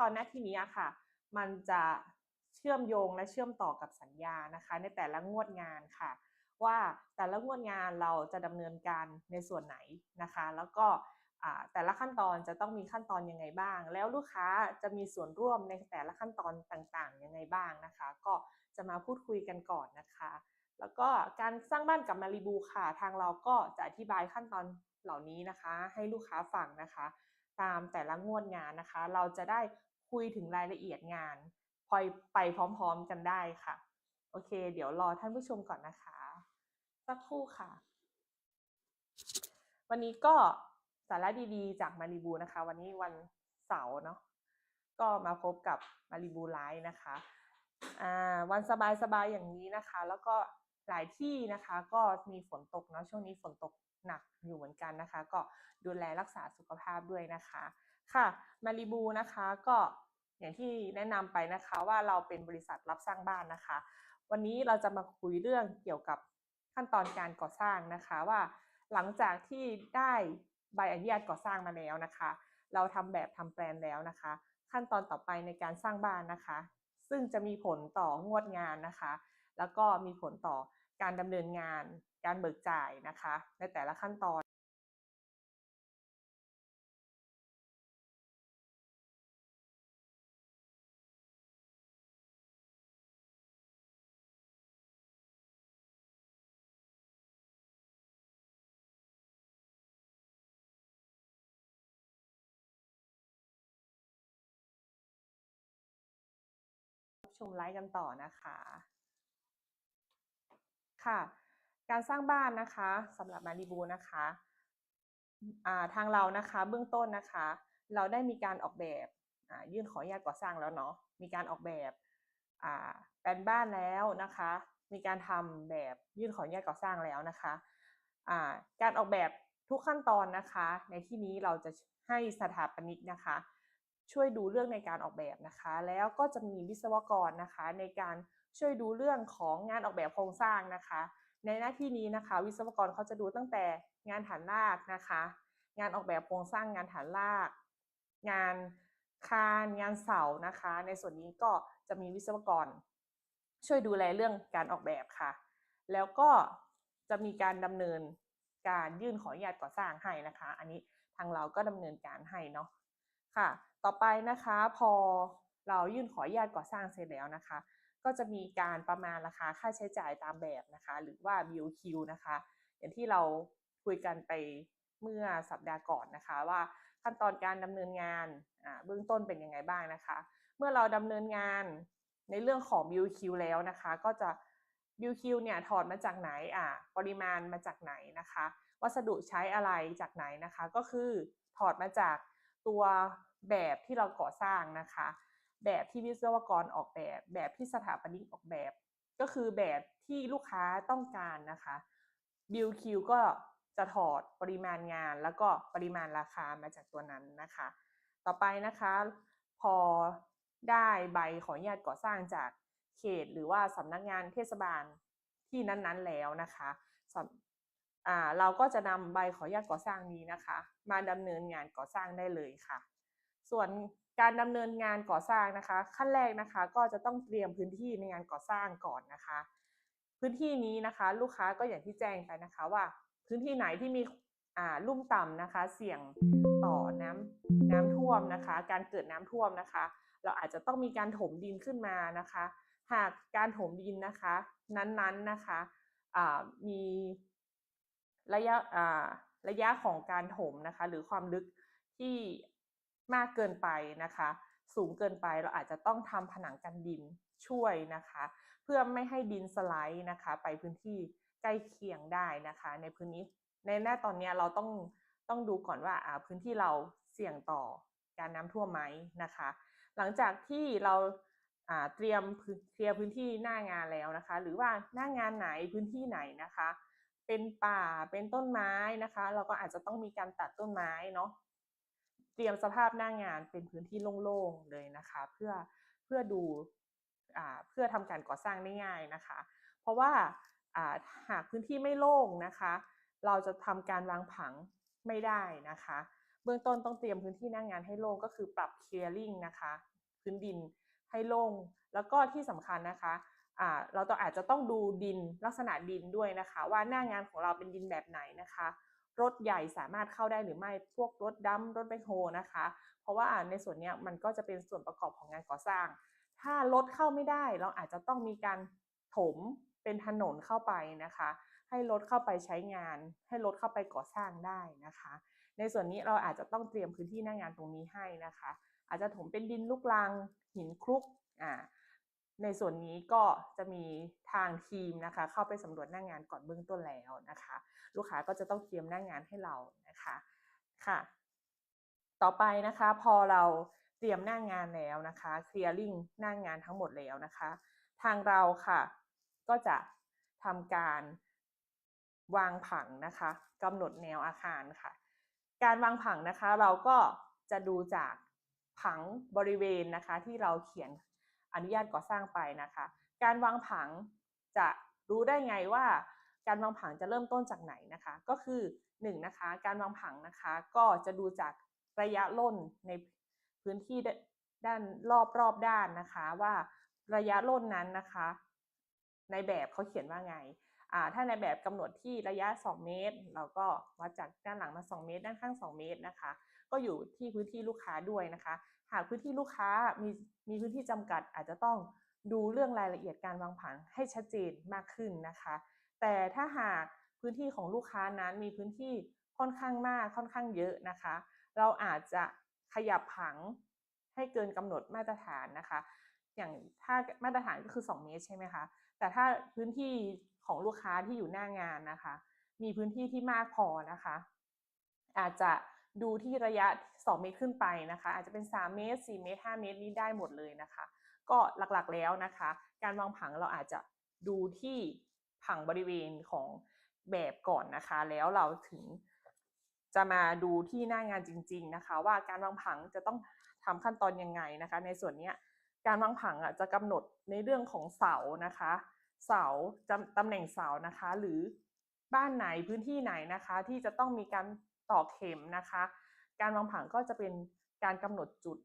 ตอนหน้าที่นี้ค่ะ มันจะเชื่อมโยงและเชื่อมต่อกับสัญญานะคะ ในแต่ละงวดงานค่ะ ว่าแต่ละงวดงานเราจะดำเนินการในส่วนไหนนะคะ แล้วก็แต่ละขั้นตอนจะต้องมีขั้นตอนยังไงบ้าง แล้วลูกค้าจะมีส่วนร่วมในแต่ละขั้นตอนต่างๆยังไงบ้างนะคะ ก็จะมาพูดคุยกันก่อนนะคะ แล้วก็การสร้างบ้านกับมาริบูค่ะ ทางเราก็จะอธิบายขั้นตอนเหล่านี้นะคะ ให้ลูกค้าฟังนะคะ ตามแต่ละงวดงานนะคะ เราจะได้ คุยถึงรายละเอียดงานพลอยไปพร้อมๆกันได้ค่ะ โอเค เดี๋ยวรอท่านผู้ชมก่อนนะคะ สักครู่ค่ะ วันนี้ก็สาระดีๆ จากมาริบูนะคะ วันนี้วันเสาร์เนาะก็มาพบกับมาริบูไลฟ์นะคะอ่าวันสบายๆอย่างนี้นะคะ แล้วก็หลายที่นะคะก็มีฝนตกเนาะช่วงนี้ฝนตกหนักอยู่เหมือนกันนะคะ ก็ดูแลรักษาสุขภาพด้วยนะคะ ค่ะมาริบูนะคะก็อย่างที่แนะนำไปนะคะว่าเราเป็นบริษัทรับสร้างบ้านนะคะ วันนี้เราจะมาคุยเรื่องเกี่ยวกับขั้นตอนการก่อสร้างนะคะว่าหลังจากที่ได้ใบอนุญาตก่อสร้างมาแล้วนะคะ เราทำแบบทำแปลนแล้วนะคะ ขั้นตอนต่อไปในการสร้างบ้านนะคะ ซึ่งจะมีผลต่องวดงานนะคะ แล้วก็มีผลต่อการดำเนินงาน การเบิกจ่ายนะคะ ในแต่ละขั้นตอน มไลฟ์กันต่อนะคะ ค่ะ การสร้างบ้านนะคะสำหรับมาริบูนะคะาทางเรานะคะเบื้องต้นนะคะ เราได้มีการออกแบบยื่นขออนุญาตก่อสร้างแล้วเนาะมีการออกแบบแปลนบ้านแล้วนะคะ มีการทำแบบยื่นขออนุญาตก่อสร้างแล้วนะคะาการออกแบบทุกขั้นตอนนะคะ ในที่นี้เราจะให้สถาปนิกนะคะ ช่วยดูเรื่องในการออกแบบนะคะ แล้วก็จะมีวิศวกรนะคะ ในการช่วยดูเรื่องของงานออกแบบโครงสร้างนะคะ ในหน้าที่นี้นะคะ วิศวกรเขาจะดูตั้งแต่งานฐานรากนะคะ งานออกแบบโครงสร้างงานฐานราก งานคานงานเสานะคะ ในส่วนนี้ก็จะมีวิศวกร ช่วยดูแลเรื่องการออกแบบค่ะ แล้วก็จะมีการดำเนินการยื่นขออนุญาตก่อสร้างให้นะคะ อันนี้ทางเราก็ดำเนินการให้เนาะ ค่ะ ต่อไปนะคะพอเรายื่นขออนุญาตก่อสร้างเสร็จแล้วนะคะ ก็จะมีการประมาณราคาค่าใช้จ่ายตามแบบนะคะ หรือว่า BOQ นะคะ อย่างที่เราคุยกันไปเมื่อสัปดาห์ก่อนนะคะ ว่าขั้นตอนการดำเนินงานเบื้องต้นเป็นยังไงบ้างนะคะ เมื่อเราดำเนินงานในเรื่องของ BOQ แล้วนะคะ ก็จะ BOQ เนี่ยถอดมาจากไหนอ่าปริมาณมาจากไหนนะคะ วัสดุใช้อะไรจากไหนนะคะ ก็คือถอดมาจาก ตัวแบบที่เราก่อสร้างนะคะ แบบที่วิศวกรออกแบบ แบบที่สถาปนิกออกแบบ ก็คือแบบที่ลูกค้าต้องการนะคะ BOQ ก็จะถอดปริมาณงานแล้วก็ปริมาณราคามาจากตัวนั้นนะคะ ต่อไปนะคะพอได้ใบขออนุญาตก่อสร้างจากเขตหรือว่าสำนักงานเทศบาลที่นั้นๆแล้วนะคะ เราก็จะนำใบขออนุญาตก่อสร้างนี้นะคะ มาดำเนินงานก่อสร้างได้เลยค่ะ ส่วนการดำเนินงานก่อสร้างนะคะ ขั้นแรกนะคะก็จะต้องเตรียมพื้นที่ในงานก่อสร้างก่อนนะคะ พื้นที่นี้นะคะ ลูกค้าก็อย่างที่แจ้งไปนะคะว่า พื้นที่ไหนที่มีอ่าลุ่มต่ำนะคะ เสี่ยงต่อน้ำน้ำท่วมนะคะ การเกิดน้ำท่วมนะคะ เราอาจจะต้องมีการถมดินขึ้นมานะคะ หากการถมดินนะคะ นั้นๆนะคะอ่ามี ระยะอ่าระยะของการถมนะคะ หรือความลึกที่มากเกินไปนะคะ สูงเกินไปเราอาจจะต้องทำผนังกันดินช่วยนะคะ เพื่อไม่ให้ดินสไลด์นะคะ ไปพื้นที่ใกล้เคียงได้นะคะ ในพื้นนี้ในหน้าตอนนี้เราต้องต้องดูก่อนว่าอ่าพื้นที่เราเสี่ยงต่อการน้ำท่วมไหมนะคะ หลังจากที่เราอ่าเตรียมเคลียร์พื้นที่หน้างานแล้วนะคะ หรือว่าหน้างานไหนพื้นที่ไหนนะคะ เป็นป่าเป็นต้นไม้นะคะ เราก็อาจจะต้องมีการตัดต้นไม้เนาะเตรียมสภาพหน้างงานเป็นพื้นที่โล่งๆเลยนะคะ เพื่อเพื่อดูอ่าเพื่อทำการก่อสร้างได้ง่ายนะคะ เพราะว่าอ่าหากพื้นที่ไม่โล่งนะคะ เราจะทำการวางผังไม่ได้นะคะ เบื้องต้นต้องเตรียมพื้นที่หน้างงานให้โล่งก็คือปรับ clearing นะคะ พื้นดินให้โล่งแล้วก็ที่สำคัญนะคะ เราต้องอาจจะต้องดูดินลักษณะดินด้วยนะคะ ว่าหน้างานของเราเป็นดินแบบไหนนะคะ รถใหญ่สามารถเข้าได้หรือไม่พวกรถดำรถแบคโฮนะคะ เพราะว่าในส่วนนี้มันก็จะเป็นส่วนประกอบของงานก่อสร้าง ถ้ารถเข้าไม่ได้เราอาจจะต้องมีการถมเป็นถนนเข้าไปนะคะ ให้รถเข้าไปใช้งาน ให้รถเข้าไปก่อสร้างได้นะคะ ในส่วนนี้เราอาจจะต้องเตรียมพื้นที่หน้างานตรงนี้ให้นะคะ อาจจะถมเป็นดินลูกรังหินคลุกอ่า ในส่วนนี้ก็จะมีทางทีมนะคะ เข้าไปสำรวจหน้างงานก่อนเบื้องต้นแล้วนะคะ ลูกค้าก็จะต้องเตรียมหน้างงานให้เรานะคะค่ะ ต่อไปนะคะพอเราเตรียมหน้างงานแล้วนะคะ clearing หน้างงานทั้งหมดแล้วนะคะ ทางเราค่ะ ก็จะทำการวางผังนะคะกำหนดแนวอาคารค่ะ การวางผังนะคะเราก็จะดูจากผังบริเวณนะคะที่เราเขียน อนุญาตก่อสร้างไปนะคะ การวางผังจะรู้ได้ไงว่าการวางผังจะเริ่มต้นจากไหนนะคะ ก็คือ1นนะคะการวางผังนะคะก็จะดูจากระยะล่นในพื้นที่ด้านรอบรอบด้านนะคะ ว่าระยะล่นนั้นนะคะ ในแบบเขาเขียนว่าไงถ้าในแบบกำหนดที่ระยะ 2 เมตร เราก็วัดจากด้านหลังมา 2 เมตร ด้านข้าง 2 เมตรนะคะ ก็อยู่ที่พื้นที่ลูกค้าด้วยนะคะ หากพื้นที่ลูกค้ามีมีพื้นที่จำกัดอาจจะต้องดูเรื่องรายละเอียดการวางผังให้ชัดเจนมากขึ้นนะคะ แต่ถ้าหากพื้นที่ของลูกค้านั้นมีพื้นที่ค่อนข้างมากค่อนข้างเยอะนะคะ เราอาจจะขยับผังให้เกินกำหนดมาตรฐานนะคะ อย่างถ้ามาตรฐานก็คือ 2 เมตรใช่ไหมคะ แต่ถ้าพื้นที่ของลูกค้าที่อยู่หน้างานนะคะ มีพื้นที่ที่มากพอนะคะ อาจจะ ดูที่ระยะ 2 เมตรขึ้นไปนะคะ อาจจะเป็น 3 เมตร 4 เมตร 5 เมตรนี้ได้หมดเลยนะคะ ก็หลักๆแล้วนะคะ การวางผังเราอาจจะดูที่ผังบริเวณของแบบก่อนนะคะ แล้วเราถึงจะมาดูที่หน้างานจริง ๆนะคะ ว่าการวางผังจะต้องทำขั้นตอนยังไงนะคะ ในส่วนนี้การวางผังอะจะกำหนดในเรื่องของเสานะคะ เสาตำแหน่งเสานะคะ หรือบ้านไหนพื้นที่ไหนนะคะ ที่จะต้องมีการ ตอกเข็มนะคะ การวางผังก็จะเป็นการกำหนดจุด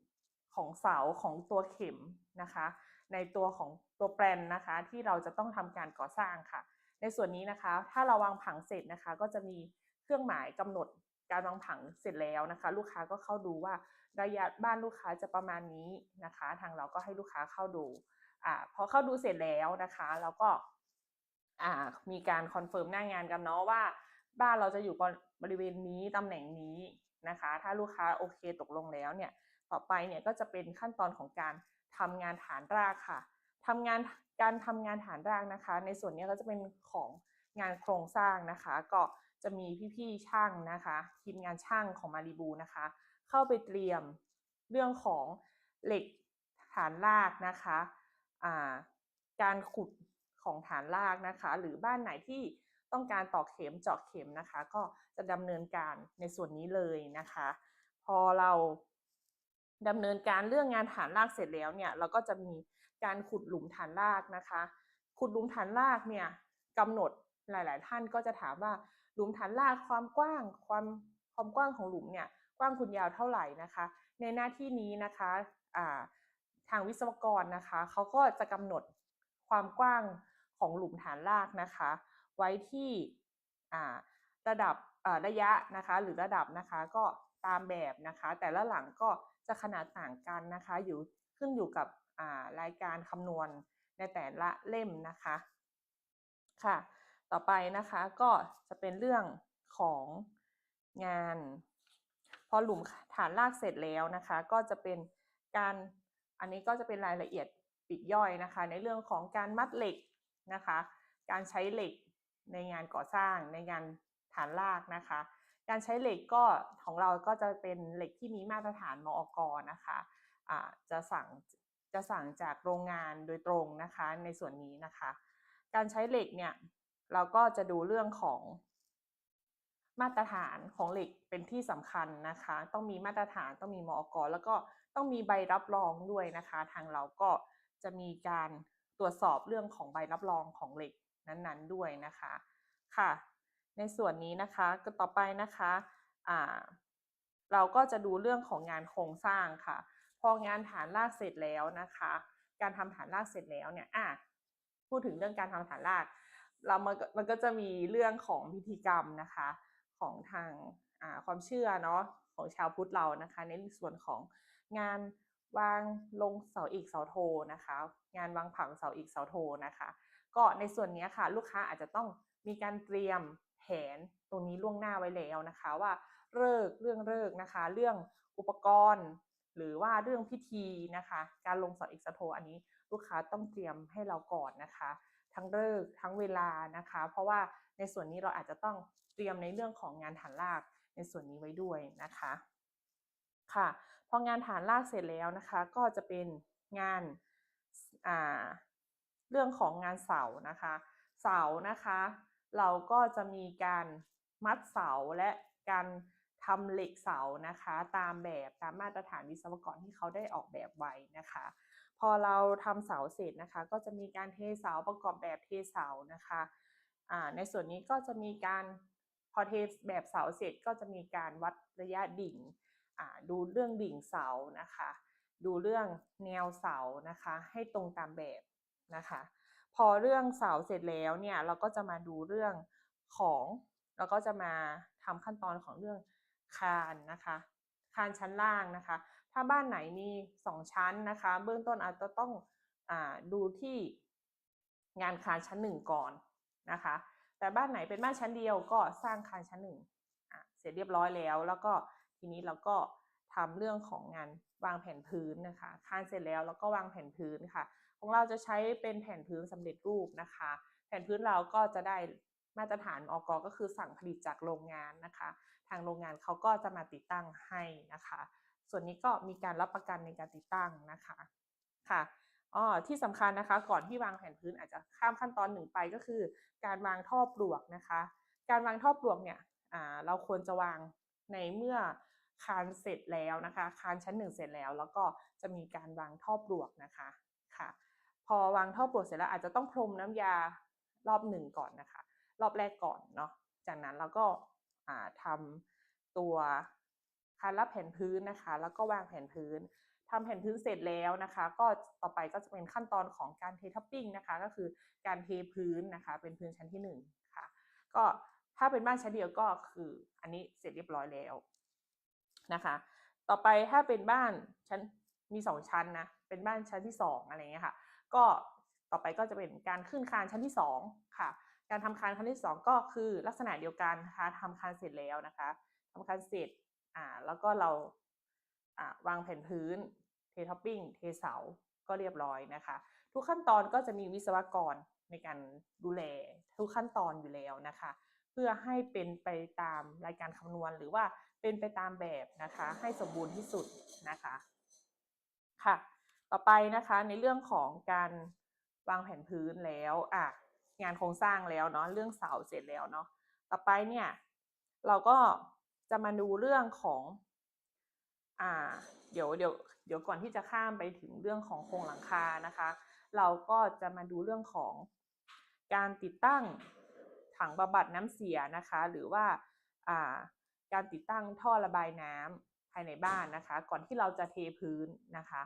ของเสาของตัวเข็มนะคะ ในตัวของตัวแปลนนะคะ ที่เราจะต้องทำการก่อสร้างค่ะ ในส่วนนี้นะคะ ถ้าเราวางผังเสร็จนะคะ ก็จะมีเครื่องหมายกำหนดการวางผังเสร็จแล้วนะคะ ลูกค้าก็เข้าดูว่าระยะบ้านลูกค้าจะประมาณนี้นะคะ ทางเราก็ให้ลูกค้าเข้าดูอ่าพอเข้าดูเสร็จแล้วนะคะ เราก็อ่ามีการคอนเฟิร์มหน้างานกันเนาะว่า บ้านเราจะอยู่บริเวณนี้ตำแหน่งนี้นะคะ ถ้าลูกค้าโอเคตกลงแล้วเนี่ยต่อไปเนี่ยก็จะเป็นขั้นตอนของการทำงานฐานรากค่ะทำงานการทำงานฐานรากนะคะ ในส่วนนี้ก็จะเป็นของงานโครงสร้างนะคะ ก็จะมีพี่ๆช่างนะคะทีมงานช่างของมารีบูนะคะ เข้าไปเตรียมเรื่องของเหล็กฐานรากนะคะการขุดของฐานรากนะคะ หรือบ้านไหนที่ ต้องการตอกเข็มเจาะเข็มนะคะ ก็จะดำเนินการในส่วนนี้เลยนะคะ พอเราดำเนินการเรื่องงานฐานรากเสร็จแล้วเนี่ยเราก็จะมีการขุดหลุมฐานรากนะคะ ขุดหลุมฐานรากเนี่ยกำหนดหลาย ๆ ท่านก็จะถามว่าหลุมฐานรากความกว้างความความกว้างของหลุมเนี่ยกว้างคุณยาวเท่าไหร่นะคะ ในหน้าที่นี้นะคะทางวิศวกรนะคะเขาก็จะกำหนดความกว้างของหลุมฐานรากนะคะ ไว้ที่ระดับระยะนะคะ หรือระดับนะคะก็ตามแบบนะคะ แต่ละหลังก็จะขนาดต่างกันนะคะอยู่ขึ้นอยู่กับรายการคำนวณในแต่ละเล่มนะคะค่ะ ต่อไปนะคะก็จะเป็นเรื่องของงาน พอหลุมฐานรากเสร็จแล้วนะคะ ก็จะเป็นการอันนี้ก็จะเป็นรายละเอียดปีกย่อยนะคะ ในเรื่องของการมัดเหล็กนะคะ การใช้เหล็ก ในงานก่อสร้างในงานฐานรากนะคะ การใช้เหล็กก็ของเราก็จะเป็นเหล็กที่มีมาตรฐานมอกนะคะะจะสั่งจะสั่งจากโรงงานโดยตรงนะคะในส่วนนี้นะคะ การใช้เหล็กเนี่ยเราก็จะดูเรื่องของมาตรฐานของเหล็กเป็นที่สำคัญนะคะ ต้องมีมาตรฐานต้องมีมอกแล้วก็ต้องมีใบรับรองด้วยนะคะ ทางเราก็จะมีการตรวจสอบเรื่องของใบรับรองของเหล็ก นั้นๆด้วยนะคะค่ะ ในส่วนนี้นะคะก็ต่อไปนะคะเราก็จะดูเรื่องของงานโครงสร้างค่ะ พองานฐานรากเสร็จแล้วนะคะ การทำฐานรากเสร็จแล้วเนี่ยอะพูดถึงเรื่องการทำฐานราก เรามันก็มันก็จะมีเรื่องของพิธีกรรมนะคะของทางาความเชื่อเนาะของชาวพุทธเรานะคะ ในส่วนของงานวางลงเสาเอกเสาโทนะคะ งานวางผังเสาเอกเสาโทนะคะ ก็ในส่วนนี้ค่ะ ลูกค้าอาจจะต้องมีการเตรียมแผนตรงนี้ล่วงหน้าไว้แล้วนะคะว่าเลิกเรื่องเลิกนะคะ เรื่องอุปกรณ์ หรือว่าเรื่องพิธีนะคะ การลงสาเอกสโทอันนี้ลูกค้าต้องเตรียมให้เราก่อนนะคะ ทั้งเลิกทั้งเวลานะคะ เพราะว่าในส่วนนี้เราอาจจะต้องเตรียมในเรื่องของงานฐานรากในส่วนนี้ไว้ด้วยนะคะค่ะพองานฐานรากเสร็จแล้วนะคะ ก็จะเป็นงานอ่า เรื่องของงานเสานะคะ เสานะคะ เราก็จะมีการมัดเสาและการทำเหล็กเสานะคะ ตามแบบตามมาตรฐานวิศวกรที่เขาได้ออกแบบไว้นะคะ พอเราทำเสาเสร็จนะคะ ก็จะมีการเทเสาประกอบแบบเทเสานะคะอ่าในส่วนนี้ก็จะมีการพอเทแบบเสาเสร็จก็จะมีการวัดระยะดิ่งอ่าดูเรื่องดิ่งเสานะคะ ดูเรื่องแนวเสานะคะ ให้ตรงตามแบบ นะคะ พอเรื่องเสาเสร็จแล้วเนี่ยเราก็จะมาดูเรื่องของเราก็จะมาทำขั้นตอนของเรื่องคานนะคะคานชั้นล่างนะคะ ถ้าบ้านไหนมี 2 ชั้นนะคะ เบื้องต้นอาจจะต้องอดูที่งานคานชั้น1ก่อนนะคะ แต่บ้านไหนเป็นบ้านชั้นเดียวก็สร้างคานชั้น1อะเสร็จเรียบร้อยแล้ว แล้วก็ทีนี้เราก็ทำเรื่องของงานวางแผ่นพื้นนะคะคานเสร็จแล้วแล้วก็วางแผ่นพื้นค่ะ ของเราจะใช้เป็นแผ่นพื้นสำเร็จรูปนะคะ แผ่นพื้นเราก็จะได้มาตรฐานอกก็คือสั่งผลิตจากโรงงานนะคะ ทางโรงงานเขาก็จะมาติดตั้งให้นะคะ ส่วนนี้ก็มีการรับประกันในการติดตั้งนะคะค่ะอ๋อที่สำคัญนะคะ ก่อนที่วางแผ่นพื้นอาจจะข้ามขั้นตอนหนึ่งไปก็คือ การวางท่อปลวกนะคะ การวางท่อปลวกเนี่ยอ่าเราควรจะวางในเมื่อคานเสร็จแล้วนะคะ คานชั้นหนึ่งเสร็จแล้ว แล้วก็จะมีการวางท่อปลวกนะคะ พอวางท่อปลวกเสร็จแล้วอาจจะต้องพรมน้ำยารอบหนึ่งก่อนนะคะ รอบแรกก่อนเนาะจากนั้นเราก็อ่าทำตัวคานรับแผ่นพื้นนะคะ แล้วก็วางแผ่นพื้นทำแผ่นพื้นเสร็จแล้วนะคะ ก็ต่อไปก็จะเป็นขั้นตอนของการเททับปิ้งนะคะ ก็คือการเทพื้นนะคะ เป็นพื้นชั้นที่หนึ่งค่ะก็ถ้าเป็นบ้านชั้นเดียวก็คืออันนี้เสร็จเรียบร้อยแล้วนะคะ ต่อไปถ้าเป็นบ้านชั้นมีสองชั้นนะเป็นบ้านชั้นที่สองอะไรเงี้ยค่ะ ก็ต่อไปก็จะเป็นการขึ้นคานชั้นที่สองค่ะ การทำคานครั้งที่สองก็คือลักษณะเดียวกันนะคะทำคานเสร็จแล้วนะคะทำคานเสร็จอ่าแล้วก็เราอ่าวางแผ่นพื้น เทท็อปปิ้ง เทเสา ก็เรียบร้อยนะคะ ทุกขั้นตอนก็จะมีวิศวกรในการดูแลทุกขั้นตอนอยู่แล้วนะคะ เพื่อให้เป็นไปตามรายการคำนวณหรือว่าเป็นไปตามแบบนะคะ ให้สมบูรณ์ที่สุดนะคะ ค่ะ ต่อไปนะคะในเรื่องของการวางแผ่นพื้นแล้วอะงานโครงสร้างแล้วเนาะเรื่องเสาเสร็จแล้วเนาะต่อไปเนี่ยเราก็จะมาดูเรื่องของอ่าเดี๋ยวเดี๋ยวเดี๋ยวก่อนที่จะข้ามไปถึงเรื่องของโครงหลังคานะคะ เราก็จะมาดูเรื่องของการติดตั้งถังบำบัดน้ำเสียนะคะ หรือว่าอ่าการติดตั้งท่อระบายน้ำภายในบ้านนะคะ ก่อนที่เราจะเทพื้นนะคะ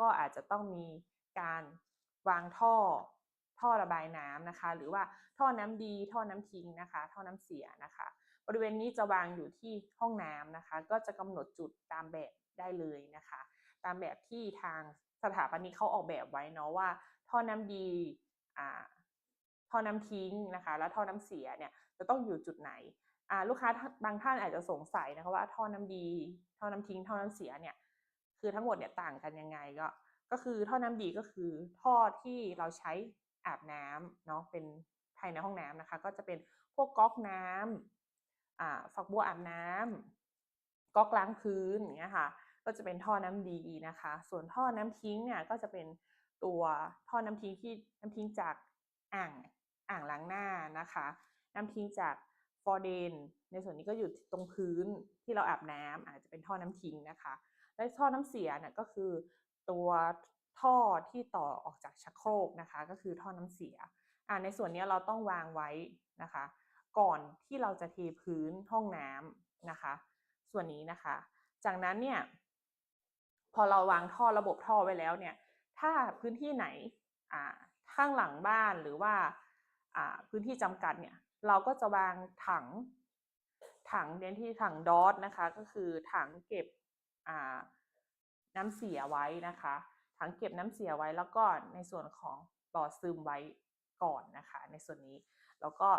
ก็อาจจะต้องมีการวางท่อท่อระบายน้ำนะคะ หรือว่าท่อน้ำดี ท่อน้ำทิ้งนะคะ ท่อน้ำเสียนะคะ บริเวณนี้จะวางอยู่ที่ห้องน้ำนะคะ ก็จะกำหนดจุดตามแบบได้เลยนะคะ ตามแบบที่ทางสถาปนิกเขาออกแบบไว้เนาะว่า ท่อน้ำดีอ่าท่อน้ำทิ้งนะคะ แล้วท่อน้ำเสียเนี่ยจะต้องอยู่จุดไหนลูกค้าบางท่านอาจจะสงสัยนะคะว่าท่อน้ำดี ท่อน้ำทิ้ง ท่อน้ำเสียเนี่ย คือทั้งหมดเนี่ยต่างกันยังไงก็ ก็คือท่อน้ำดีก็คือท่อที่เราใช้อาบน้ำเนาะเป็นภายในห้องน้ำนะคะ ก็จะเป็นพวกก๊อกน้ำอ่าฝักบัวอาบน้ำก๊อกล้างพื้นอย่างเงี้ยค่ะ ก็จะเป็นท่อน้ำดีนะคะ ส่วนท่อน้ำทิ้งเนี่ยก็จะเป็นตัวท่อน้ำทิ้งที่น้ำทิ้งจากอ่างอ่างล้างหน้านะคะ น้ำทิ้งจากฟอร์เดนในส่วนนี้ก็อยู่ตรงพื้นที่เราอาบน้ำอาจจะเป็นท่อน้ำทิ้งนะคะ และท่อน้ำเสียเนี่ยก็คือตัวท่อที่ต่อออกจากชักโครกนะคะ ก็คือท่อน้ำเสียอ่าในส่วนนี้เราต้องวางไว้นะคะ ก่อนที่เราจะเทพื้นห้องน้ำนะคะ ส่วนนี้นะคะ จากนั้นเนี่ยพอเราวางท่อระบบท่อไว้แล้วเนี่ย ถ้าพื้นที่ไหนอ่าข้างหลังบ้านหรือว่าอ่าพื้นที่จำกัดเนี่ย เราก็จะวางถังถังเน้นที่ถังดอทนะคะ ก็คือถังเก็บ น้ำเสียไว้นะคะถังเก็บน้ำเสียไว้แล้วก็ในส่วนของบ่อซึมไว้ก่อนนะคะ ในส่วนนี้แล้วก็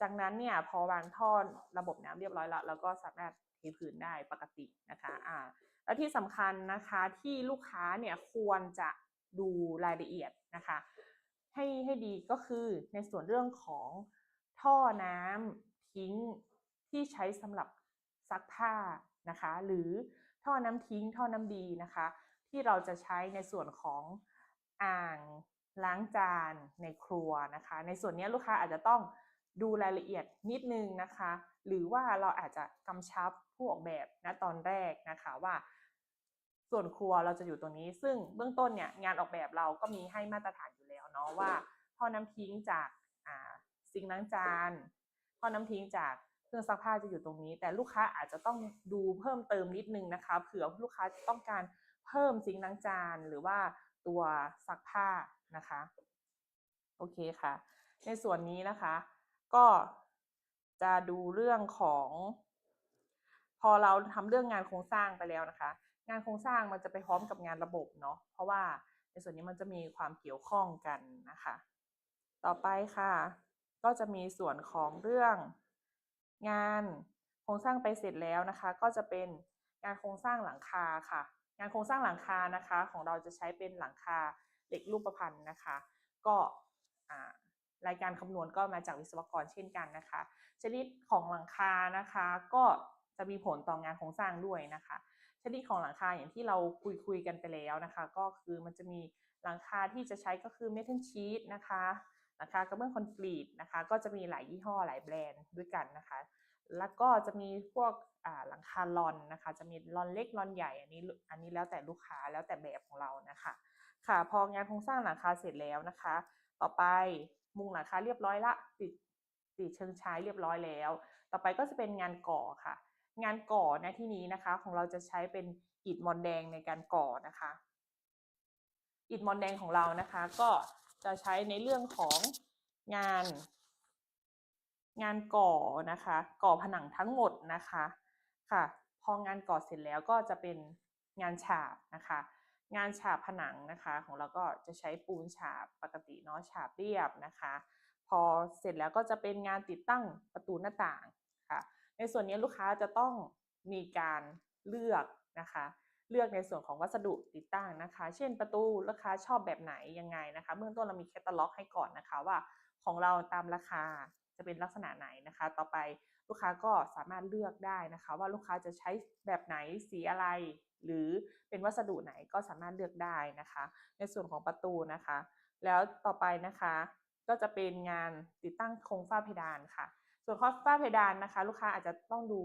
จากนั้นเนี่ยพอวางท่อระบบน้ำเรียบร้อยแล้วเราก็สามารถเทพื้นได้ปกตินะคะอ่าแล้วที่สำคัญนะคะที่ลูกค้าเนี่ยควรจะดูรายละเอียดนะคะให้ให้ดีก็คือในส่วนเรื่องของท่อน้ำทิ้งที่ใช้สำหรับซักผ้านะคะ หรือ ท่อน้ำทิ้ง ท่อน้ำดีนะคะ ที่เราจะใช้ในส่วนของอ่างล้างจานในครัวนะคะ ในส่วนนี้ลูกค้าอาจจะต้องดูรายละเอียดนิดนึงนะคะ หรือว่าเราอาจจะกำชับผู้ออกแบบณตอนแรกนะคะว่า ส่วนครัวเราจะอยู่ตรงนี้ ซึ่งเบื้องต้นเนี่ยงานออกแบบเราก็มีให้มาตรฐานอยู่แล้วเนาะว่าท่อน้ำทิ้งจากอ่าซิงล้างจานท่อน้ำทิ้งจาก เครื่องซักผ้าจะอยู่ตรงนี้ แต่ลูกค้าอาจจะต้องดูเพิ่มเติมนิดนึงนะคะเผื่อลูกค้าต้องการเพิ่มซิงค์ล้างจานหรือว่าตัวซักผ้านะคะโอเคค่ะ ในส่วนนี้นะคะ ก็จะดูเรื่องของ พอเราทำเรื่องงานโครงสร้างไปแล้วนะคะ งานโครงสร้างมันจะไปพร้อมกับงานระบบเนาะเพราะว่าในส่วนนี้มันจะมีความเกี่ยวข้องกันนะคะ ต่อไปค่ะ ก็จะมีส่วนของเรื่อง งานโครงสร้างไปเสร็จแล้วนะคะ ก็จะเป็นงานโครงสร้างหลังคาค่ะ งานโครงสร้างหลังคานะคะ ของเราจะใช้เป็นหลังคาเหล็กรูปพรรณนะคะ ก็รายการคำนวณก็มาจากวิศวกรเช่นกันนะคะ ชนิดของหลังคานะคะ ก็จะมีผลต่องานโครงสร้างด้วยนะคะ ชนิดของหลังคาอย่างที่เราคุยคุยกันไปแล้วนะคะ ก็คือมันจะมีหลังคาที่จะใช้ก็คือเมทัลชีตนะคะหลังคากระเบื้องคอนกรีตนะคะ ก็จะมีหลายยี่ห้อหลายแบรนด์ด้วยกันนะคะ แล้วก็จะมีพวกหลังคาลอนนะคะ จะมีลอนเล็กลอนใหญ่อันนี้อันนี้แล้วแต่ลูกค้าแล้วแต่แบบของเรานะคะ ค่ะพองานโครงสร้างหลังคาเสร็จแล้วนะคะ ต่อไปมุงหลังคาเรียบร้อยละติดติดเชิงชายเรียบร้อยแล้ว ต่อไปก็จะเป็นงานก่อค่ะ งานก่อในที่นี้นะคะของเราจะใช้เป็นอิฐมอนแดงในการก่อนะคะ อิฐมอนแดงของเรานะคะ ก็จะใช้ในเรื่องของงาน งานก่อนะคะ ก่อผนังทั้งหมดนะคะค่ะ พองานก่อเสร็จแล้วก็จะเป็นงานฉาบนะคะ งานฉาบผนังนะคะ ของเราก็จะใช้ปูนฉาบปกติเนาะฉาบเรียบนะคะ พอเสร็จแล้วก็จะเป็นงานติดตั้งประตูหน้าต่างค่ะ ในส่วนนี้ลูกค้าจะต้องมีการเลือกนะคะ เลือกในส่วนของวัสดุติดตั้งนะคะ เช่นประตูลูกค้าชอบแบบไหนยังไงนะคะเบื้องต้นเรามีแคตตาล็อกให้ก่อนนะคะว่าของเราตามราคา จะเป็นลักษณะไหนนะคะ ต่อไปลูกค้าก็สามารถเลือกได้นะคะ ว่าลูกค้าจะใช้แบบไหนสีอะไร หรือเป็นวัสดุไหนก็สามารถเลือกได้นะคะ ในส่วนของประตูนะคะ แล้วต่อไปนะคะก็จะเป็นงานติดตั้งโครงฝ้าเพดานค่ะ ส่วนข้อฝ้าเพดานนะคะ ลูกค้าอาจจะต้องดู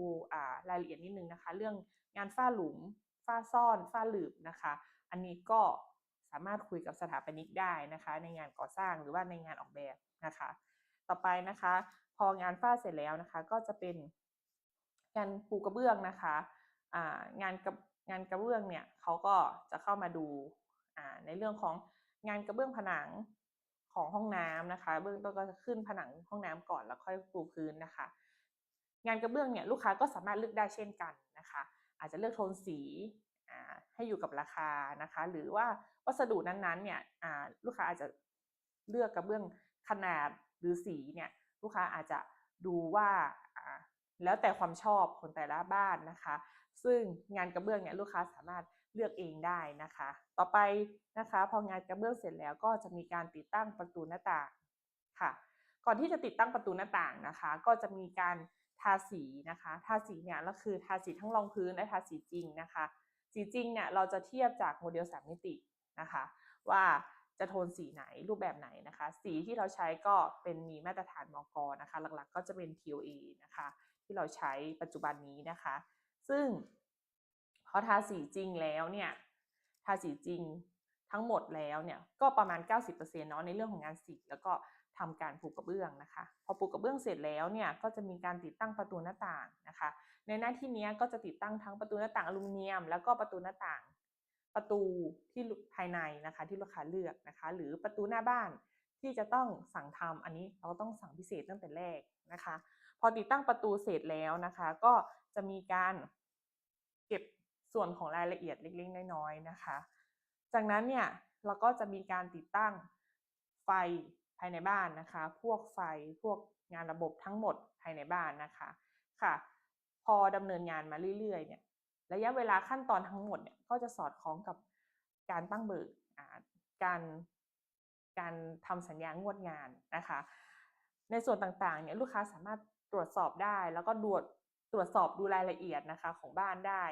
รายละเอียดนิดนึงนะคะ เรื่องงานฝ้าหลุมฝ้าซ่อนฝ้าหลืบนะคะ อันนี้ก็สามารถคุยกับสถาปนิกได้นะคะ ในงานก่อสร้างหรือว่าในงานออกแบบนะคะ ต่อไปนะคะ พองานฝ้าเสร็จแล้วนะคะ ก็จะเป็นงานปูกระเบื้องนะคะงานกับงานกระเบื้องเนี่ยเขาก็จะเข้ามาดูในเรื่องของงานกระเบื้องผนังของห้องน้ำนะคะ เบื้องต้นก็จะขึ้นผนังห้องน้ำก่อนแล้วค่อยปูพื้นนะคะ งานกระเบื้องเนี่ยลูกค้าก็สามารถเลือกได้เช่นกันนะคะ อาจจะเลือกโทนสีให้อยู่กับราคานะคะ หรือว่าวัสดุนั้นๆเนี่ยลูกค้าอาจจะเลือกกระเบื้องขนาด หรือสีเนี่ยลูกค้าอาจจะดูว่าแล้วแต่ความชอบคนแต่ละบ้านนะคะ ซึ่งงานกระเบื้องเนี่ยลูกค้าสามารถเลือกเองได้นะคะ ต่อไปนะคะพองานกระเบื้องเสร็จแล้วก็จะมีการติดตั้งประตูหน้าต่างค่ะ ก่อนที่จะติดตั้งประตูหน้าต่างนะคะ ก็จะมีการทาสีนะคะ ทาสีเนี่ยก็คือทาสีทั้งรองพื้นและทาสีจริงนะคะ สีจริงเนี่ยเราจะเทียบจากโมเดลสามมิตินะคะ ว่า จะโทนสีไหนรูปแบบไหนนะคะ สีที่เราใช้ก็เป็นมีมาตรฐานมกนะคะ หลักๆ ก็จะเป็น TOA นะคะ ที่เราใช้ปัจจุบันนี้นะคะ ซึ่งพอทาสีจริงแล้วเนี่ยทาสีจริงทั้งหมดแล้วเนี่ยก็ประมาณ 90%เนาะในเรื่องของงานสีแล้วก็ทำการปูกระเบื้องนะคะ พอปูกระเบื้องเสร็จแล้วเนี่ยก็จะมีการติดตั้งประตูหน้าต่างนะคะ ในหน้าที่นี้ก็จะติดตั้งทั้งประตูหน้าต่างอลูมิเนียม แล้วก็ประตูหน้าต่าง ประตูที่ภายในนะคะที่ลูกค้าเลือกนะคะ หรือประตูหน้าบ้านที่จะต้องสั่งทำอันนี้เราก็ต้องสั่งพิเศษตั้งแต่แรกนะคะ พอติดตั้งประตูเสร็จแล้วนะคะ ก็จะมีการเก็บส่วนของรายละเอียดเล็กๆน้อยๆนะคะ จากนั้นเนี่ยเราก็จะมีการติดตั้งไฟภายในบ้านนะคะ พวกไฟพวกงานระบบทั้งหมดภายในบ้านนะคะค่ะ พอดำเนินงานมาเรื่อยๆเนี่ย ระยะเวลาขั้นตอนทั้งหมดเนี่ยก็จะสอดคล้องกับการตั้งเบิกการการทำสัญญางวดงานนะคะ ในส่วนต่างๆเนี่ยลูกค้าสามารถตรวจสอบได้ แล้วก็ตรวจตรวจสอบดูรายละเอียดนะคะของบ้านได้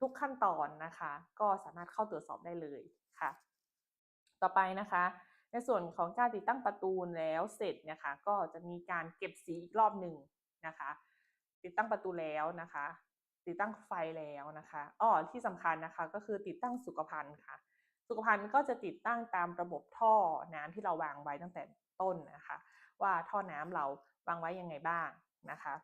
ทุกขั้นตอนนะคะ ก็สามารถเข้าตรวจสอบได้เลยค่ะ ต่อไปนะคะ ในส่วนของการติดตั้งประตูแล้วเสร็จนะคะ ก็จะมีการเก็บสีอีกรอบหนึ่งนะคะ ติดตั้งประตูแล้วนะคะ ติดตั้งไฟแล้วนะคะอ้อที่สำคัญนะคะก็คือติดตั้งสุขภัณฑ์ค่ะ สุขภัณฑ์ก็จะติดตั้งตามระบบท่อน้ำที่เราวางไว้ตั้งแต่ต้นนะคะ ว่าท่อน้ำเราวางไว้ยังไงบ้างนะคะ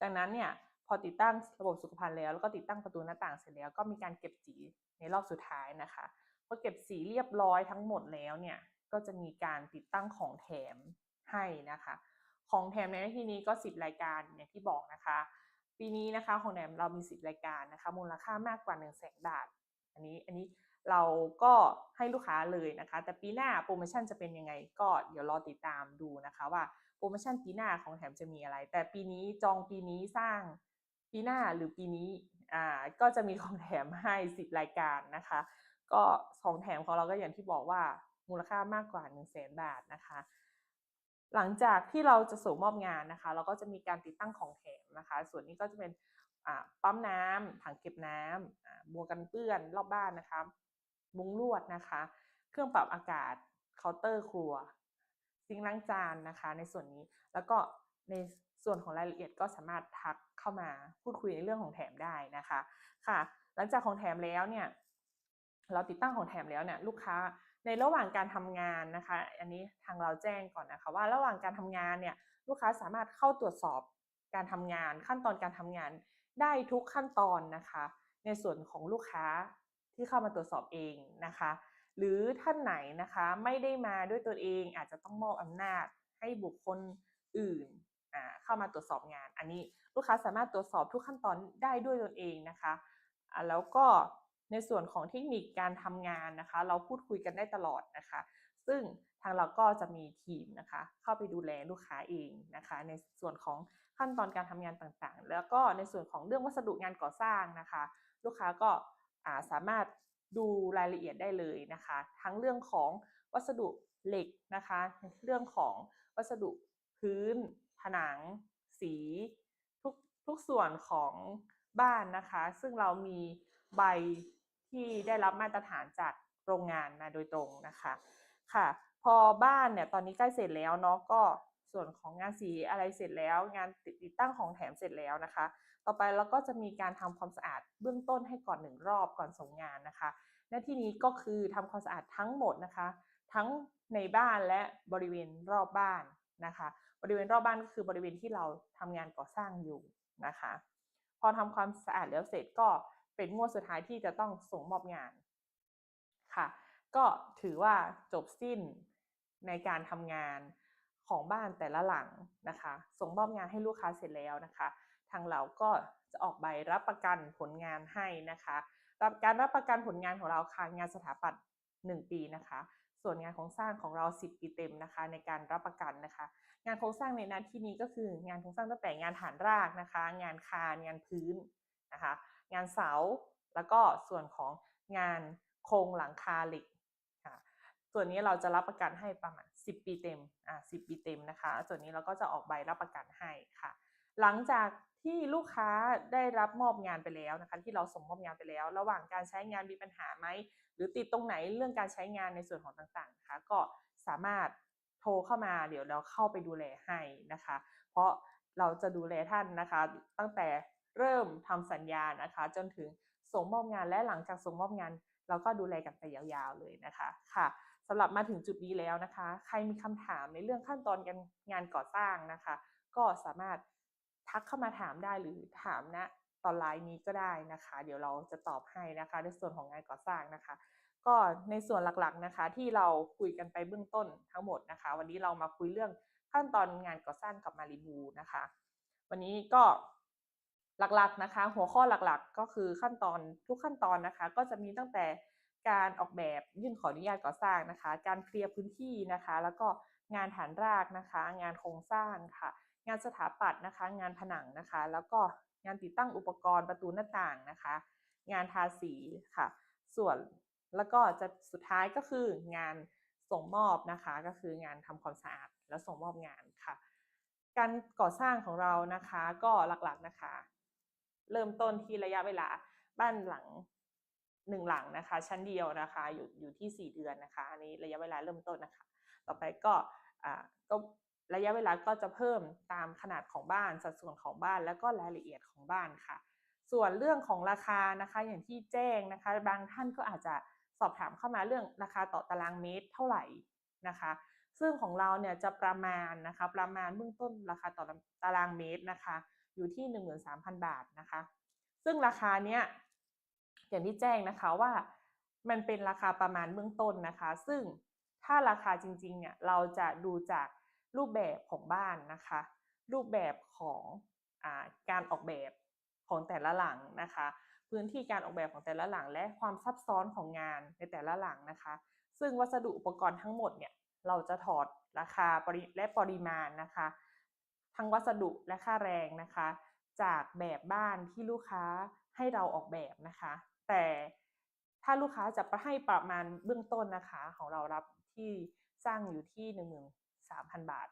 จากนั้นเนี่ยพอติดตั้งระบบสุขภัณฑ์แล้วแล้วก็ติดตั้งประตูหน้าต่างเสร็จแล้วก็มีการเก็บสีในรอบสุดท้ายนะคะพอเก็บสีเรียบร้อยทั้งหมดแล้วเนี่ยก็จะมีการติดตั้งของแถมให้นะคะ ของแถมในที่นี้ก็ 10 รายการอย่างที่บอกนะคะ ปีนี้นะคะของแถมเรามี 10 รายการนะคะ มูลค่ามากกว่า1 0 0 0 0แสนบาท อันนี้อันนี้เราก็ให้ลูกค้าเลยนะคะ แต่ปีหน้าโปรโมชั่นจะเป็นยังไงก็เดี๋ยวรอติดตามดูนะคะว่าโปรโมชั่นปีหน้าของแถมจะมีอะไร แต่ปีนี้จองปีนี้สร้างปีหน้าหรือปีนี้อ่าก็จะมีของแถมให้10รายการนะคะ ก็ของแถมของเราก็อย่างที่บอกว่ามูลค่ามากกว่า1 0 0 0 0แสนบาทนะคะ หลังจากที่เราจะส่งมอบงานนะคะ เราก็จะมีการติดตั้งของแถมนะคะ ส่วนนี้ก็จะเป็นปั๊มน้ำถังเก็บน้ำบัวกันเปื้อนรอบบ้านนะคะมุ้งลวดนะคะ เครื่องปรับอากาศเคาน์เตอร์ครัวซิงล้างจานนะคะ ในส่วนนี้แล้วก็ในส่วนของรายละเอียดก็สามารถทักเข้ามาพูดคุยในเรื่องของแถมได้นะคะค่ะ หลังจากของแถมแล้วเนี่ยเราติดตั้งของแถมแล้วเนี่ยลูกค้า ในระหว่างการทำงานนะคะ อันนี้ทางเราแจ้งก่อนนะคะ ว่าระหว่างการทำงานเนี่ยลูกค้าสามารถเข้าตรวจสอบการทำงาน ขั้นตอนการทำงานได้ทุกขั้นตอนนะคะ ในส่วนของลูกค้าที่เข้ามาตรวจสอบเองนะคะ หรือท่านไหนนะคะไม่ได้มาด้วยตัวเองอาจจะต้องมอบอำนาจให้บุคคลอื่นเข้ามาตรวจสอบงาน อันนี้ลูกค้าสามารถตรวจสอบทุกขั้นตอนได้ด้วยตนเองนะคะ แล้วก็ ในส่วนของเทคนิคการทำงานนะคะ เราพูดคุยกันได้ตลอดนะคะ ซึ่งทางเราก็จะมีทีมนะคะ เข้าไปดูแลลูกค้าเองนะคะ ในส่วนของขั้นตอนการทำงานต่างๆ แล้วก็ในส่วนของเรื่องวัสดุงานก่อสร้างนะคะ ลูกค้าก็สามารถดูรายละเอียดได้เลยนะคะ ทั้งเรื่องของวัสดุเหล็กนะคะ เรื่องของวัสดุพื้น ผนัง สีทุกทุกส่วนของบ้านนะคะ ซึ่งเรามีใบ ที่ได้รับมาตรฐานจากโรงงานมาโดยตรงนะคะค่ะ พอบ้านเนี่ยตอนนี้ใกล้เสร็จแล้วเนาะก็ส่วนของงานสีอะไรเสร็จแล้ว งานติดตั้งของแถมเสร็จแล้วนะคะ ต่อไปเราก็จะมีการทำความสะอาดเบื้องต้นให้ก่อนหนึ่งรอบก่อนส่งงานนะคะหน้าที่นี้ก็คือทำความสะอาดทั้งหมดนะคะ ทั้งในบ้านและบริเวณรอบบ้านนะคะ บริเวณรอบบ้านก็คือบริเวณที่เราทำงานก่อสร้างอยู่นะคะ พอทำความสะอาดแล้วเสร็จก็ เป็นงวดสุดท้ายที่จะต้องส่งมอบงานค่ะ ก็ถือว่าจบสิ้นในการทำงานของบ้านแต่ละหลังนะคะ ส่งมอบงานให้ลูกค้าเสร็จแล้วนะคะ ทางเราก็จะออกใบรับประกันผลงานให้นะคะรับการรับประกันผลงานของเราค่ะงานสถาปัตย์1ปีนะคะ ส่วนงานโครงสร้างของเรา 10 ปีเต็มนะคะ ในการรับประกันนะคะ งานโครงสร้างในนั้นที่นี้ก็คืองานโครงสร้างตั้งแต่งานฐานรากนะคะ งานคานงานพื้นนะคะ งานเสา แล้วก็ส่วนของงานโครงหลังคาเหล็กค่ะส่วนนี้เราจะรับประกันให้ประมาณ 10 ปีเต็มอ่า10ปีเต็มนะคะ ส่วนนี้เราก็จะออกใบรับประกันให้ค่ะ หลังจากที่ลูกค้าได้รับมอบงานไปแล้วนะคะ ที่เราส่งมอบงานไปแล้ว ระหว่างการใช้งานมีปัญหาไหมหรือติดตรงไหนเรื่องการใช้งานในส่วนของต่างๆนะคะก็สามารถโทรเข้ามาเดี๋ยวเราเข้าไปดูแลให้นะคะ เพราะเราจะดูแลท่านนะคะ ตั้งแต่ เริ่มทำสัญญานะคะ จนถึงส่งมอบงานและหลังจากส่งมอบงานแล้วก็ดูแลกันไปยาวๆเลยนะคะค่ะสำหรับมาถึงจุดนี้แล้วนะคะ ใครมีคำถามในเรื่องขั้นตอนการงานก่อสร้างนะคะ ก็สามารถทักเข้ามาถามได้หรือถามณตอนไลน์นี้ก็ได้นะคะ เดี๋ยวเราจะตอบให้นะคะ ในส่วนของงานก่อสร้างนะคะ ก็ในส่วนหลักๆนะคะ ที่เราคุยกันไปเบื้องต้นทั้งหมดนะคะ วันนี้เรามาคุยเรื่องขั้นตอนงานก่อสร้างกับมาริบูนะคะ วันนี้ก็ หลักๆนะคะ หัวข้อหลักๆ ก็คือขั้นตอนทุกขั้นตอนนะคะ ก็จะมีตั้งแต่การออกแบบยื่นขออนุญาตก่อสร้างนะคะ การเคลียร์พื้นที่นะคะ แล้วก็งานฐานรากนะคะ งานโครงสร้างค่ะ งานสถาปัตย์นะคะ งานผนังนะคะ แล้วก็งานติดตั้งอุปกรณ์ประตูหน้าต่างนะคะ งานทาสีค่ะ ส่วนแล้วก็จะสุดท้ายก็คืองานส่งมอบนะคะ ก็คืองานทำความสะอาดแล้วส่งมอบงานค่ะ การก่อสร้างของเรานะคะก็หลักๆนะคะ เริ่มต้นที่ระยะเวลาบ้านหลังหนึ่งหลังนะคะ ชั้นเดียวนะคะอยู่อยู่ที่สี่เดือนนะคะอันนี้ระยะเวลาเริ่มต้นนะคะ ต่อไปก็อ่าก็ระยะเวลาก็จะเพิ่มตามขนาดของบ้านสัดส่วนของบ้านแล้วก็รายละเอียดของบ้านค่ะ ส่วนเรื่องของราคานะคะอย่างที่แจ้งนะคะ บางท่านก็อาจจะสอบถามเข้ามาเรื่องราคาต่อตารางเมตรเท่าไหร่นะคะ ซึ่งของเราเนี่ยจะประมาณนะคะประมาณเบื้องต้นราคาต่อตารางเมตรนะคะ อยู่ที่ 13,000 บาทนะคะ ซึ่งราคาเนี้ยอย่างที่แจ้งนะคะว่ามันเป็นราคาประมาณเบื้องต้นนะคะ ซึ่งถ้าราคาจริงๆเนี่ยเราจะดูจากรูปแบบของบ้านนะคะ รูปแบบของอการออกแบบของแต่ละหลังนะคะ พื้นที่การออกแบบของแต่ละหลัง และความซับซ้อนของงานในแต่ละหลังนะคะ ซึ่งวัสดุอุปกรณ์ทั้งหมดเนี่ยเราจะถอดราคาและปริมาณนะคะ ทั้งวัสดุและค่าแรงนะคะ จากแบบบ้านที่ลูกค้าให้เราออกแบบนะคะ แต่ถ้าลูกค้าจะให้ประมาณเบื้องต้นนะคะ ของเรารับที่สร้างอยู่ที่ 13,000 บาท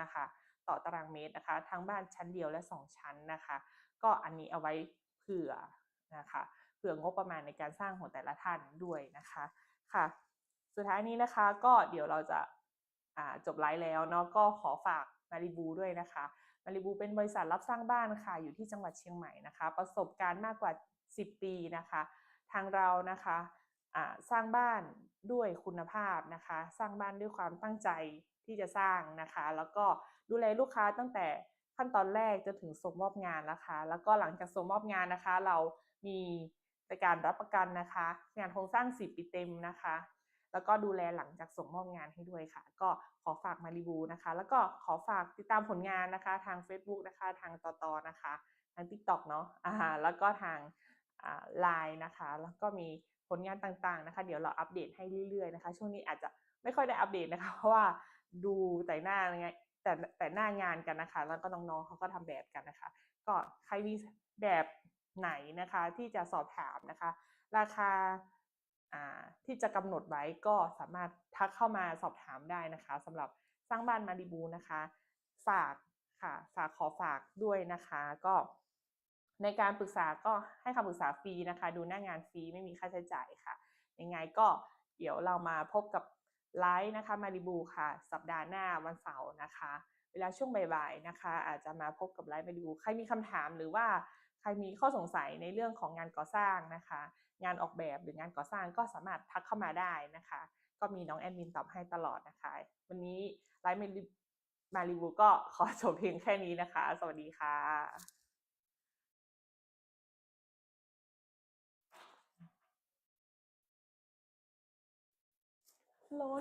นะคะ ต่อตารางเมตรนะคะ ทั้งบ้านชั้นเดียวและ 2 ชั้นนะคะ ก็อันนี้เอาไว้เผื่อนะคะเผื่องบประมาณในการสร้างของแต่ละท่านด้วยนะคะค่ะ สุดท้ายนี้นะคะก็เดี๋ยวเราจะจบไลฟ์แล้วเนาะก็ขอฝาก มาริบูด้วยนะคะมาริบูเป็นบริษัทรับสร้างบ้านค่ะอยู่ที่จังหวัดเชียงใหม่นะคะ ประสบการณ์มากกว่า 10 ปีนะคะ ทางเรานะคะสร้างบ้านด้วยคุณภาพนะคะ สร้างบ้านด้วยความตั้งใจที่จะสร้างนะคะ แล้วก็ดูแลลูกค้าตั้งแต่ขั้นตอนแรกจนถึงส่งมอบงานนะคะ แล้วก็หลังจากส่งมอบงานนะคะ เรามีในการรับประกันนะคะ งานโครงสร้าง 10 ปีเต็มนะคะ แล้วก็ดูแลหลังจากส่งมอบงานให้ด้วยค่ะ ก็ขอฝากมาริบูนะคะ แล้วก็ขอฝากติดตามผลงานนะคะทาง Facebook นะคะ ทางต่อตอนะคะ ทาง TikTok เนาะอ่าแล้วก็ทางไลน์นะคะ แล้วก็มีผลงานต่างๆนะคะ เดี๋ยวเราอัปเดตให้เรื่อยๆนะคะ ช่วงนี้อาจจะไม่ค่อยได้อัปเดตนะคะ เพราะว่าดูแต่หน้าไงแต่แต่หน้างานกันนะคะ แล้วก็น้องๆเขาก็ทำแบบกันนะคะ ก็ใครมีแบบไหนนะคะที่จะสอบถามนะคะ ราคา ที่จะกำหนดไว้ก็สามารถทักเข้ามาสอบถามได้นะคะสำหรับสร้างบ้านมาดิบูนะคะ ฝากค่ะฝากขอฝากด้วยนะคะ ก็ ในการปรึกษาก็ให้คำปรึกษาฟรีนะคะ ดูหน้างานฟรีไม่มีค่าใช้จ่ายค่ะ ยังไงก็เดี๋ยวเรามาพบกับไลฟ์นะคะมาริบูค่ะ สัปดาห์หน้าวันเสาร์นะคะ เวลาช่วงบ่ายๆนะคะ อาจจะมาพบกับไลฟ์มาริบูใครมีคำถามหรือว่าใครมีข้อสงสัยในเรื่องของงานก่อสร้างนะคะ งานออกแบบหรืองานก่อสร้างก็สามารถทักเข้ามาได้นะคะ ก็มีน้องแอดมินตอบให้ตลอดนะคะ วันนี้ไลฟ์มารีวิวก็ขอจบเพียงแค่นี้นะคะ สวัสดีค่ะ